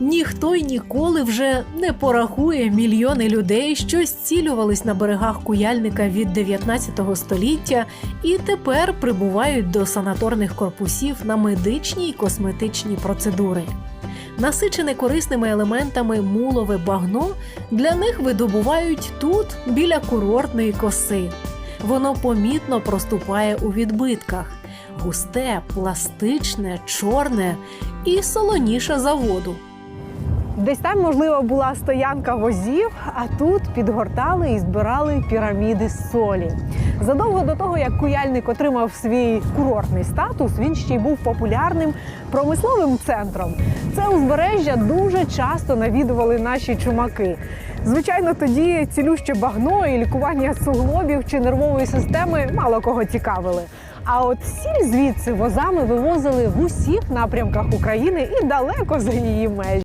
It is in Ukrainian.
Ніхто й ніколи вже не порахує мільйони людей, що зцілювались на берегах куяльника від 19 століття і тепер прибувають до санаторних корпусів на медичні й косметичні процедури. Насичене корисними елементами мулове багно для них видобувають тут, біля курортної коси. Воно помітно проступає у відбитках густе, пластичне, чорне і солоніше за воду. Десь там, можливо, була стоянка возів, а тут підгортали і збирали піраміди з солі. Задовго до того, як куяльник отримав свій курортний статус, він ще й був популярним промисловим центром. Це узбережжя дуже часто навідували наші чумаки. Звичайно, тоді цілюще багно і лікування суглобів чи нервової системи мало кого цікавили. А от сіль звідси возами вивозили в усіх напрямках України і далеко за її межі.